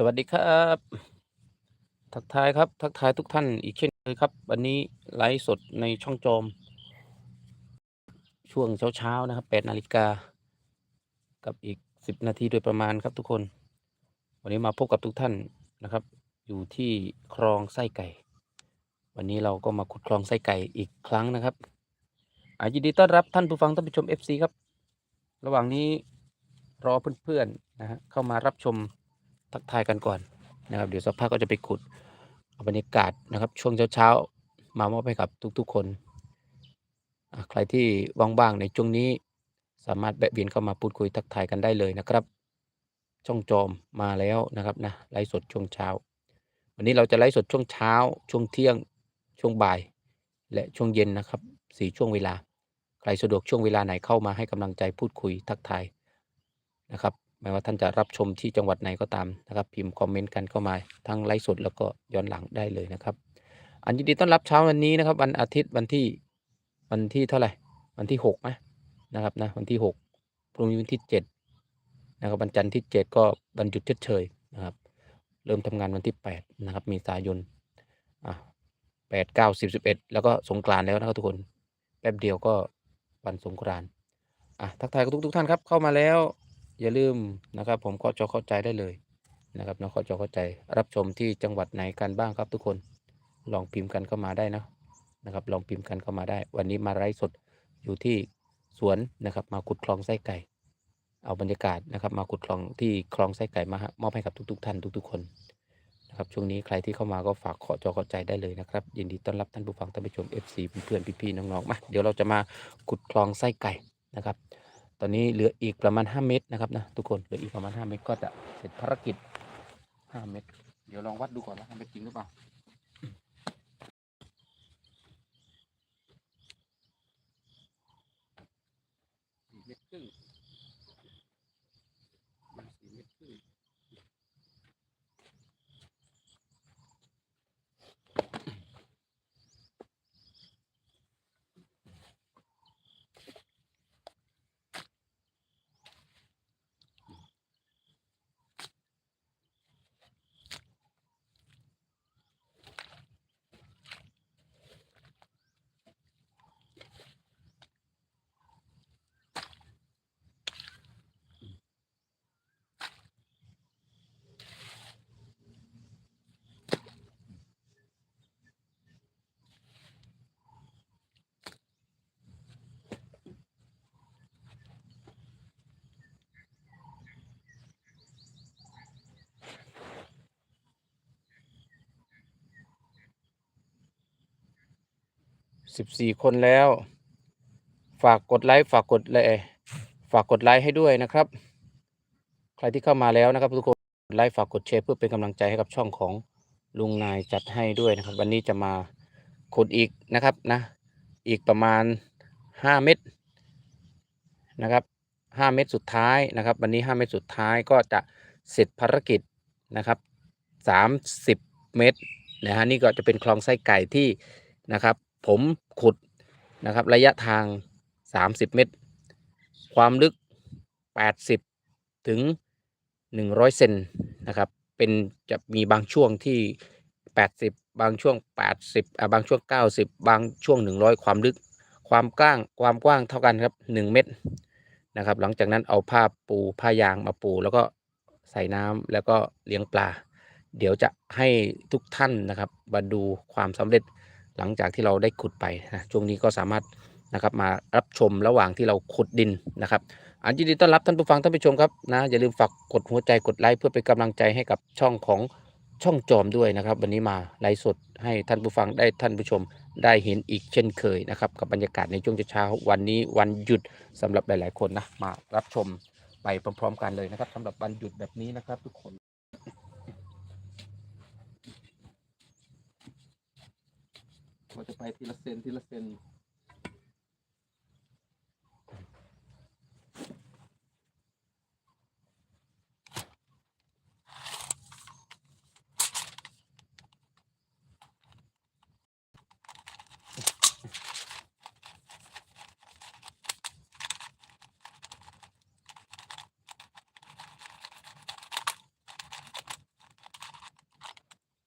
สวัสดีครับ ทักทายครับ ทักทายทุกท่านอีกเช่นเคยครับ วันนี้ไลฟ์สดในช่องโจมช่วงเช้าๆนะครับ8นาฬิกา กับอีก10นาทีโดยประมาณครับทุกคน วันนี้มาพบกับทุกท่านนะครับ อยู่ที่คลองไส้ไก่ วันนี้เราก็มาขุดคลองไส้ไก่อีกครั้งนะครับอายินดีต้อนรับท่านผู้ฟังท่านผู้ชม FC ครับ ระหว่างนี้รอเพื่อนๆนะฮะเข้ามารับชม ทักทายกันก่อนนะครับ เดี๋ยวสักพักก็จะไปขุดเอาบรรยากาศนะครับ ช่วงเช้าๆมามอบให้กับทุกๆคน ใครที่ว่างๆในช่วงนี้สามารถแวะเวียนเข้ามาพูดคุยทักทายกันได้เลยนะครับ ช่องจอมมาแล้วนะครับนะไลฟ์สดช่วงเช้า วันนี้เราจะไลฟ์สดช่วงเช้า ช่วงเที่ยงช่วงบ่าย และช่วงเย็นนะครับสี่ช่วงเวลา ใครสะดวกช่วงเวลาไหนเข้ามาให้กำลังใจพูดคุยทักทายนะครับ ไม่ว่าท่านจะรับชมที่จังหวัดไหนก็ตามนะครับ พิมพ์คอมเมนต์กันเข้ามาทั้งไลฟ์สดแล้วก็ย้อนหลังได้เลยนะครับ อันยินดีต้อนรับเช้าวันนี้นะครับ วันอาทิตย์วันที่วันที่เท่าไหร่วันที่หกไหมนะครับนะวันที่หกพรุ่งนี้วันที่เจ็ดนะครับวันจันทร์ที่เจ็ดก็วันหยุดเชยนะครับ เริ่มทำงานวันที่แปดนะครับเมษายนอะแปดเก้าสิบสิบเอ็ดแล้วก็สงกรานแล้วนะครับทุกคนแป๊บเดียวก็วันสงกรานอะทักทายกับทุกทุกๆท่านครับเข้ามาแล้ว อย่าลืมนะครับ ผมก็จอเข้าใจได้เลยนะครับนะก็จอเข้าใจรับชมที่จังหวัดไหนกันบ้างครับทุกคนลองพิมพ์กันเข้ามาได้นะนะครับ ลองพิมพ์กันเข้ามาได้ วันนี้มาไลฟ์สดอยู่ที่สวนนะครับ มาขุดคลองไส้ไก่ เอาบรรยากาศนะครับ มาขุดคลองที่คลองไส้ไก่มาฮะมอบให้กับทุก ๆ ท่านทุก ๆ คนนะครับช่วงนี้ใครที่เข้ามาก็ฝากขอจอเข้าใจได้เลยนะครับ ยินดีต้อนรับท่านผู้ฟังท่านผู้ชม FC เพื่อนๆพี่ๆน้องๆมาเดี๋ยวเราจะมาขุดคลองไส้ไก่นะครับ ตอนนี้เหลืออีกประมาณ 5 เมตรนะครับนะทุกคนเหลืออีกประมาณ 5 เมตรก็จะเสร็จภารกิจ 5 เมตร เดี๋ยวลองวัดดูก่อนว่า5เมตรจริงหรือเปล่า สิบสี่คนแล้ว ฝากกดไลค์ฝากกดเลยฝากกดไลค์ให้ด้วยนะครับ ใครที่เข้ามาแล้วนะครับทุกคนกดไลค์ฝากกดแชร์เพื่อเป็นกำลังใจให้กับช่องของลุงนายจัดให้ด้วยนะครับ วันนี้จะมาขุดอีกนะครับนะ อีกประมาณห้าเม็ดนะครับห้าเม็ดสุดท้ายนะครับ วันนี้ห้าเม็ดสุดท้ายก็จะเสร็จภารกิจนะครับสามสิบเมตรนะฮะนี่ก็จะเป็นคลองไส้ไก่ที่นะครับ ผมขุดนะครับ ระยะทาง 30 เมตร ความลึก 80 ถึง 100 เซนนะครับ เป็นจะมีบางช่วงที่ 80 บางช่วง 80อ่าบางช่วง 90 บางช่วง 100 ความลึก ความกว้าง ความกว้างเท่ากันครับ 1 เมตรนะครับ หลังจากนั้นเอาผ้าปูผ้ายางมาปูแล้วก็ใส่น้ำแล้วก็เลี้ยงปลา เดี๋ยวจะให้ทุกท่านนะครับมาดูความสำเร็จ หลังจากที่เราได้ขุดไปนะช่วงนี้ก็สามารถนะครับมารับชมระหว่างที่เราขุดดินนะครับอันยินดีต้อนรับท่านผู้ฟังท่านผู้ชมครับนะอย่าลืมฝากกดหัวใจกดไลค์เพื่อเป็นกำลังใจให้กับช่องของช่องจอมด้วยนะครับ วันนี้มาไลฟ์สดให้ท่านผู้ฟังได้ท่านผู้ชมได้เห็นอีกเช่นเคยนะครับ กับบรรยากาศในช่วงเช้าวันนี้วันหยุดสำหรับหลาย ๆ คนนะมารับชมไปพร้อม ๆ กันเลยนะครับสำหรับวันหยุดแบบนี้นะครับทุกคน ราจะไปทีละเซนทีละเซน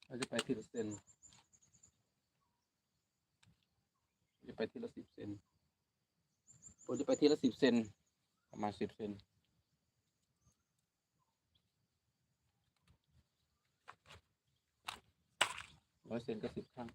เราจะไปทีละเซน ไปทีละสิบเซนผมจะไปทีละสิบเซนประมาณสิบเซนร้อยเซนก็สิบครั้ง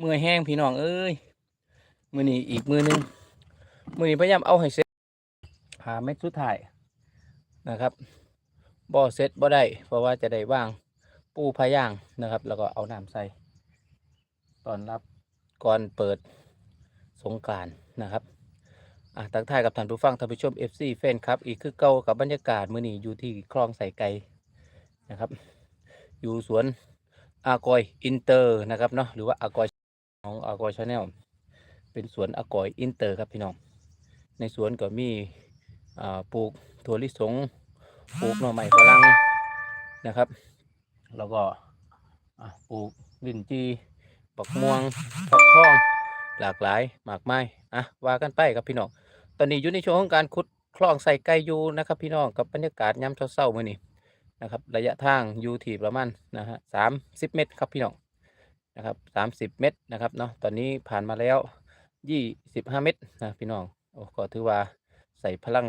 เมื่อแห้งพี่น้องเอ้ยมือนี้อีกมือหนึงมือนี้พยายามเอาให้เสร็จหาเม็ดสุดท้ายนะครับบ่อเสร็จบ่ได้ เพราะว่าจะได้ว่างปูพะย่างนะครับ แล้วก็เอาน้ำใส่ตอนรับก่อนเปิดสงการนะครับอะทักทายกับท่านผู้ฟังท่านผู้ชม FC แฟนครับ อีกคือเก่ากับบรรยากาศมือนี้อยู่ที่คลองใส่ไก่นะครับ อยู่สวนอากอยอินเตอร์นะครับเนาะหรือว่าอากอย ของอากอยชาแนลเป็นสวนอากอยอินเตอร์ครับพี่น้อง ในสวนก็มีปลูกถั่วลิสงปลูกหน่อไม้ฝรั่งนะครับ แล้วก็ปลูกลิ้นจีปักม่วงฟักทองหลากหลายมากมายอะว่ากันไปครับพี่น้อง ตอนนี้อยู่ในช่วงของการขุดคลองใส่ไก่ยูนะครับ พี่น้องกับบรรยากาศยามเช้าๆมื้อนี้นะครับ ระยะทางอยู่ที่ประมาณนะฮะสามสิบเมตรครับพี่น้อง นะครับสามสิบเมตรนะครับเนาะตอนนี้ผ่านมาแล้วยี่สิบห้าเมตรนะพี่น้องโอ้ก็ถือว่าใส่พลัง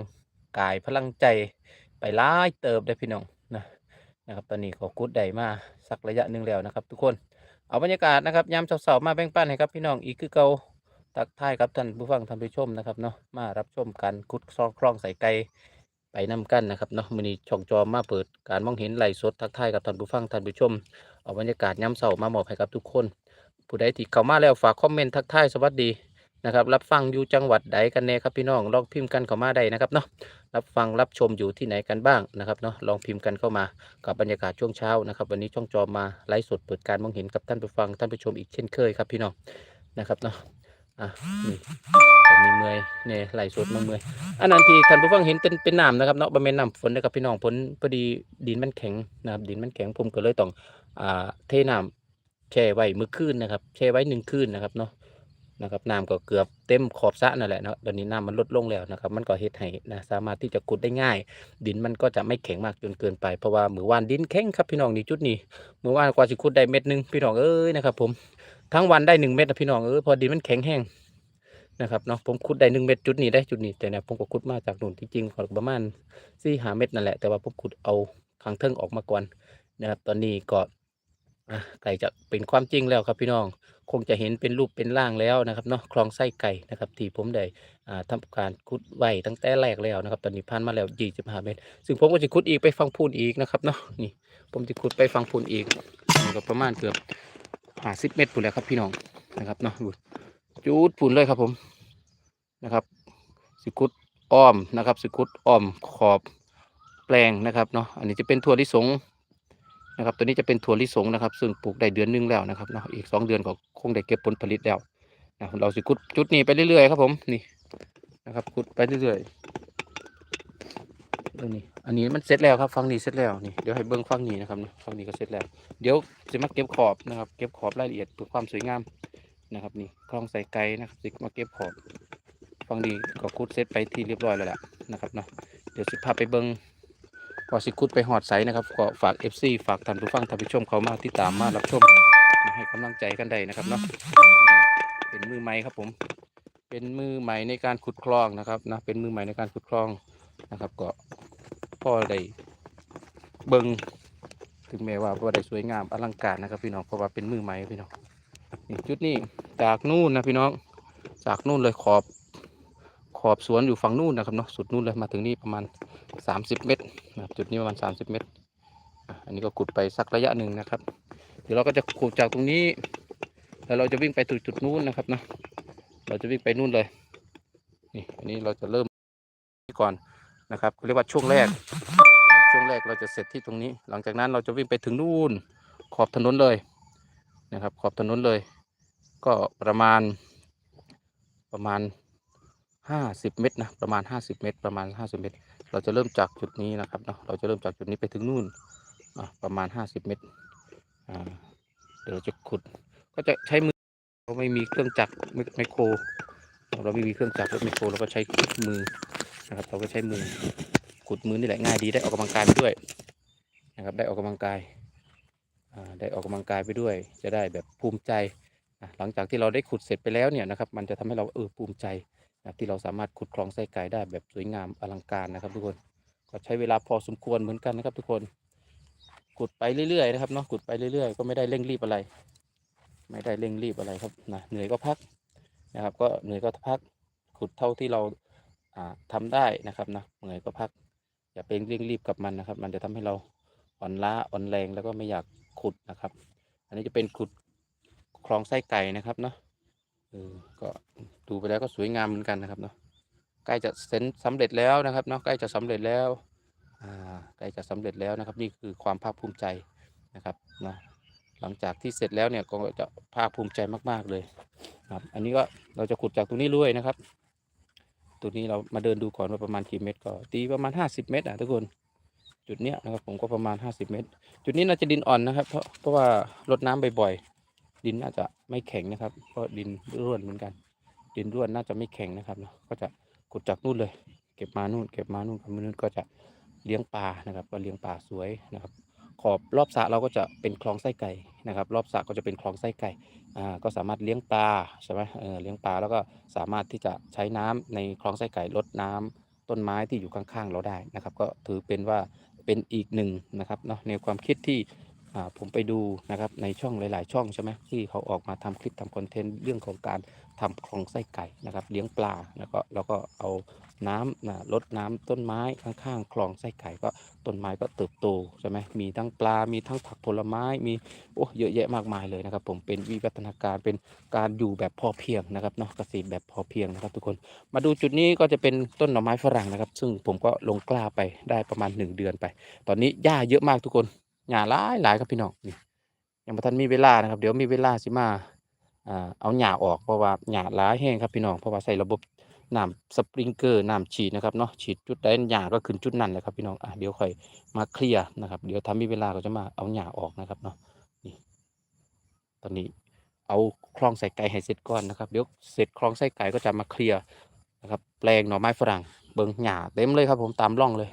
กายพลังใจไปหลายเติบได้พี่น้องนะนะครับตอนนี้ก็กุดได้มาสักระยะหนึ่งแล้วนะครับ ทุกคนเอาบรรยากาศนะครับยามเช้าๆมาแบ่งปันให้ครับพี่น้องอีกคือเกาทักท้ายครับท่านผู้ฟังท่านผู้ชมนะครับเนาะมารับชมการคุดคลองคลองใส่ไก่ ไปนำกันนะครับเนาะมือนี้ช่องจอมาเปิดการมองเห็นไลฟ์สดทักทายกับท่านผู้ฟังท่านผู้ชมเอาบรรยากาศย้ำเสามามอบให้กับทุกคน ผู้ใดที่เข้ามาแล้วฝากคอมเมนต์ทักทายสวัสดีนะครับรับฟังอยู่จังหวัดใดกันแน่ครับพี่น้องลองพิมพ์กันเข้ามาได้นะครับเนาะรับฟังรับชมอยู่ที่ไหนกันบ้างนะครับเนาะลองพิมพ์กันเข้ามากับบรรยากาศช่วงเช้านะครับ วันนี้ช่องจอมาไลฟ์สดเปิดการมองเห็นกับท่านผู้ฟังท่านผู้ชมอีกเช่นเคยครับพี่น้องนะครับเนาะ อะนี่ผมมีเมื่อยเนี่ยไหลสดมาเมื่อยอันนั้นที่ท่านผู้ฟังเห็นเป็นเป็นน้ำนะครับเนาะบริเวณน้ำฝนนะครับพี่น้องฝนพอดีดินมันแข็งนะครับ ดินมันแข็งผมก็เลยต้องอ่าเทน้ำแช่ไว้มือคืนนะครับ แช่ไว้หนึ่งคืนนะครับเนาะนะครับน้ำก็เกือบเต็มขอบสระนั่นแหละเนาะตอนนี้น้ำมันลดลงแล้วนะครับ มันก็เฮ็ดให้นะสามารถที่จะขุดได้ง่าย ดินมันก็จะไม่แข็งมากจนเกินไปเพราะว่ามือวานดินแข็งครับพี่น้องนี่จุดนี้มือวานกว่าจะขุดได้เม็ดหนึงพี่น้องเอ้ยนะครับผม ทั้งวันได้หนึ่งเม็ดนะพี่น้องเอ้ยพอดินมันแข็งแห้งนะครับเนาะผมขุดได้หนึ่งเม็ดจุดนี้ได้จุดนี้แต่เนี่ยผมก็ขุดมาจากหนู่นที่จริงก็ประมาณสี่หาเม็ดนั่นแหละแต่ว่าผมขุดเอาข้างเทิงออกมาก่อนนะครับตอนนี้ก็อะไก่จะเป็นความจริงแล้วครับพี่น้อง คงจะเห็นเป็นรูปเป็นร่างแล้วนะครับเนาะคลองไส้ไก่นะครับที่ผมได้อ่าทำการขุดไว้ตั้งแต่แรกแล้วนะครับตอนนี้ผ่านมาแล้วยี่สิบห้าเมตร ซึ่งผมก็จะขุดอีกไปฟังพูนอีกนะครับเนาะนี่ผมจะขุดไปฟังพูนอีกก็ประมาณเกือบ ห้าสิบเมตรปุ่นแล้วครับพี่น้องนะครับเนาะจูดปุ่นเลยครับผมนะครับสิคุดอ้อมนะครับ สิคุดอ้อมขอบแปลงนะครับเนาะอันนี้จะเป็นถั่วลิสงนะครับ ตัวนี้จะเป็นถั่วลิสงนะครับ ซึ่งปลูกได้เดือนหนึงแล้วนะครับเนาะอีกสองเดือนก็คงได้เก็บผลผลิตแล้วนะเราสิคุดจุดนี้ไปเรื่อยๆครับผมนี่นะครับขุดไปเรื่อยๆเรื่องนี้ อันนี้มันเสร็จแล้วครับฟังนี้เสร็จแล้วนี่เดี๋ยวให้เบิ้งฟังนี้นะครับฟังนี้ก็เสร็จแล้ว เดี๋ยวจะมาเก็บขอบนะครับ เก็บขอบรายละเอียดเพื่อความสวยงามนะครับ นี่คลองใส่ไก่นะครับสิมาเก็บขอบฟังดีก็คุดเซตไปที่เรียบร้อยแล้วล่ะนะครับเนาะเดี๋ยวสิพาไปเบิงว่าสิคุดไปหอดใสนะครับก็ฝาก FC ฝากท่านผู้ฟังท่านผู้ชมเขามาติดตามมารับชมมาให้กำลังใจกันได้นะครับเนาะเป็นมือใหม่ครับผม เป็นมือใหม่ในการขุดคลองนะครับนะเป็นมือใหม่ในการขุดคลองนะครับ ก็ พ่อได้เบิงถึงแม้ว่าพ่ได้สวยงามอลังการนะครับพี่น้องเพราะว่าเป็นมือใหม่พี่น้องจุดนี้จากนู่นนะพี่น้องจากนู่นเลยขอบขอบสวนอยู่ฝั่งนู่นนะครับเนาะสุดนู่นเลยมาถึงนี่ประมาณ 30 เมตรนะครับจุดนี้ประมาณ 30 เมตร อันนี้ก็ขุดไปสักระยะหนึ่งนะครับ เดี๋ยวเราก็จะขุดจากตรงนี้ แล้วเราจะวิ่งไปจุดจุดนู้นนะครับเนาะเราจะวิ่งไปนู่นเลยนี่อันนี้เราจะเริ่มก่อน นะครับเรียกว่าช่วงแรก ช่วงแรกเราจะเสร็จที่ตรงนี้ หลังจากนั้นเราจะวิ่งไปถึงนู่นขอบถนนเลยนะครับ ขอบถนนเลย ก็ประมาณประมาณห้าสิบเมตรนะประมาณห้าสิบเมตร ประมาณห้าสิบเมตร เราจะเริ่มจากจุดนี้นะครับเนาะเราจะเริ่มจากจุดนี้ไปถึงนู่นประมาณห้าสิบเมตรเดี๋ยวเราจะขุด ก็จะใช้มือเราไม่มีเครื่องจักรไมไมโคร เราไม่มีเครื่องจักรรถไมโครเราก็ใช้มือ นะครับ เราก็ใช้มือขุดมือนี่แหละง่ายดีได้ออกกำลังกายไปด้วยนะครับ ได้ออกกำลังกายได้ออกกำลังกายไปด้วย จะได้แบบภูมิใจหลังจากที่เราได้ขุดเสร็จไปแล้วเนี่ยนะครับ มันจะทำให้เราเออภูมิใจนะที่เราสามารถขุดคลองไส้ไก่ได้แบบสวยงามอลังการนะครับ ทุกคนก็ใช้เวลาพอสมควรเหมือนกันนะครับ ทุกคนขุดไปเรื่อยๆนะครับเนาะขุดไปเรื่อยๆ ก็ไม่ได้เร่งรีบอะไร ไม่ได้เร่งรีบอะไรครับนะเหนื่อยก็พักนะครับ ก็เหนื่อยก็พักขุดเท่าที่เรา อ่าทำได้นะครับนะเหนื่อยก็พัก อย่าไปเร่งรีบกับมันนะครับ มันจะทำให้เราอ่อนล้าอ่อนแรงแล้วก็ไม่อยากขุดนะครับ อันนี้จะเป็นขุดคลองไส้ไก่นะครับเนาะเออก็ดูไปแล้วก็สวยงามเหมือนกันนะครับเนาะใกล้จะเซ็นสำเร็จแล้วนะครับเนาะใกล้จะสำเร็จแล้วอ่าใกล้จะสำเร็จแล้วนะครับ นี่คือความภาคภูมิใจนะครับเนาะหลังจากที่เสร็จแล้วเนี่ยก็จะภาคภูมิใจมาก ๆเลยครับ อันนี้ก็เราจะขุดจากตรงนี้เลยนะครับ ตัวนี้เรามาเดินดูก่อนว่าประมาณกี่เมตรก็ตีประมาณ 50 เมตรอะทุกคนจุดเนี้ยนะครับผมก็ประมาณ 50 เมตร จุดนี้น่าจะดินอ่อนนะครับ เพราะเพราะว่ารดน้ำบ่อยๆดินน่าจะไม่แข็งนะครับเพราะดินร่วนเหมือนกัน ดินร่วนน่าจะไม่แข็งนะครับเนาะก็จะขุดจากนู่นเลย เก็บมานู่น เก็บมานู่นกับนู่นก็จะเลี้ยงปลานะครับ ก็เลี้ยงปลาสวยนะครับ ขอบรอบสระเราก็จะเป็นคลองไส้ไก่นะครับ รอบสระก็จะเป็นคลองไส้ไก่อ่าก็สามารถเลี้ยงปลาใช่ไหมเออเลี้ยงปลาแล้วก็สามารถที่จะใช้น้ำในคลองไส้ไก่ลดน้ำต้นไม้ที่อยู่ข้างๆเราได้นะครับ ก็ถือเป็นว่าเป็นอีกหนึ่งนะครับเนาะแนความคิดที่ผมไปดูนะครับในช่องหลาย ๆ ช่องใช่ไหมที่เขาออกมาทำคลิปทำคอนเทนต์เรื่องของการทำคลองไส้ไก่นะครับ เลี้ยงปลาแล้วก็แล้วก็เอา น้ำนะลดน้ำต้นไม้ข้างๆคลองไส้ไก่ก็ต้นไม้ก็เติบโตใช่ไหมมีทั้งปลา มีทั้งผักผลไม้ มีโอ้เยอะแยะมากมายเลยนะครับ ผมเป็นวิวัฒนาการเป็นการอยู่แบบพอเพียงนะครับเนาะเกษตรแบบพอเพียงนะครับ ทุกคน มาดูจุดนี้ก็จะเป็นต้นหน่อไม้ฝรั่งนะครับ ซึ่งผมก็ลงกล้าไปได้ประมาณ 1 เดือนไป ตอนนี้หญ้าเยอะมากทุกคนหญ้าหลายหลายครับพี่น้องนี่ยังไม่ทันมีเวลานะครับ เดี๋ยวมีเวลาสิมาเอาหญ้าออกเพราะว่าหญ้าหลายแห้งครับพี่น้องเพราะว่าใส่ระบบ น้ำสปริงเกอร์น้ำฉีดนะครับเนาะฉีดจุดใดหญ้าก็ขึ้นจุดนั้นเลยครับพี่น้องอะเดี๋ยวค่อยมาเคลียร์นะครับเดี๋ยวทำมีเวลาก็จะมาเอาหญ้าออกนะครับเนาะนี่ตอนนี้เอาคลองใส่ไก่ให้เสร็จก่อนนะครับเดี๋ยวเสร็จคลองใส่ไก่ก็จะมาเคลียร์นะครับแปลงหน่อไม้ฝรั่งเบิงหญ้าเต็มเลยครับผมตามร่องเลย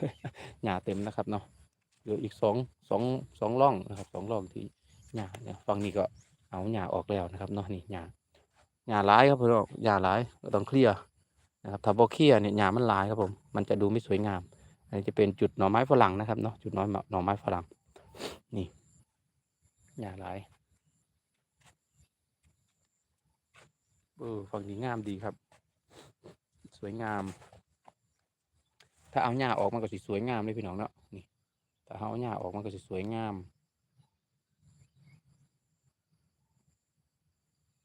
หญ้าเต็มนะครับเนาะเหลืออีกสองสองสองร่องนะครับสองร่องที่หญ้าเนี่ยฝั่งนี้ก็เอาหญ้าออกแล้วนะครับเนาะนี่หญ้าหญ้าหลายครับพี่น้องหญ้าหลายก็ต้องเคลียร์ นะครับถ้าบ่เคียเนี่ยหญ้ามันลายครับผม มันจะดูไม่สวยงาม อันนี้จะเป็นจุดหน่อไม้ฝรั่งนะครับเนาะ จุดหน่อไม้หน่อไม้ฝรั่ง นี่หญ้าลายเออฝั่งนี้งามดีครับ สวยงาม ถ้าเอาหญ้าออกมันก็สิสวยงามเลยพี่น้องเนาะ นี่ ถ้าเอาหญ้าออกมันก็สิสวยงาม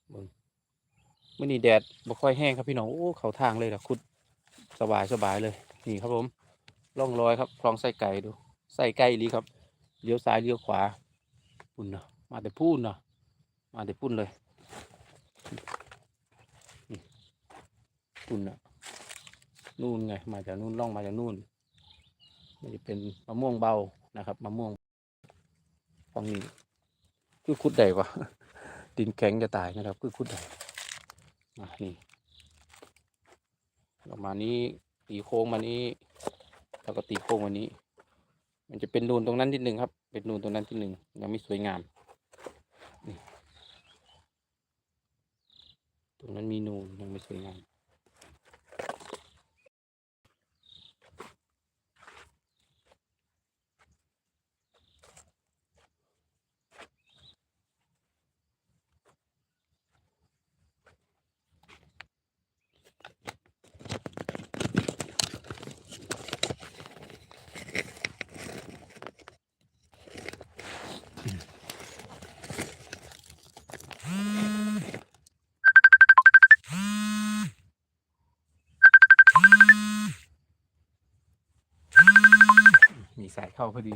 เบิ่ง มื่อนี้แดดบ่ค่อยแห้งครับพี่น้องโอ้เขาทางเลยนะคุดสบายสบายเลย นี่ครับผมล่องรอยครับคลองไส้ไก่ดูไส้ไก่ลีครับเลี้ยวซ้ายเลี้ยวขวาปุ่นเนาะมาแต่พูนเนาะมาแต่พุ่นเลยนู่นเน่ะนู่นไงมาจากนู่นล่องมาจากนู่นมันจะเป็นมะม่วงเบานะครับมะม่วงฝั่งนี้คือคุดใดวะดินแข็งจะตายนะครับคือคุดใด อะนี่ประมาณนี้ตีโค้งมานี้แล้วก็ตีโค้งมานี้ มันจะเป็นนูนตรงนั้นที่หนึ่งครับ เป็นนูนตรงนั้นที่หนึ่งยังไม่สวยงามนี่ตรงนั้นมีนูนยังไม่สวยงาม สายเข้าพอดี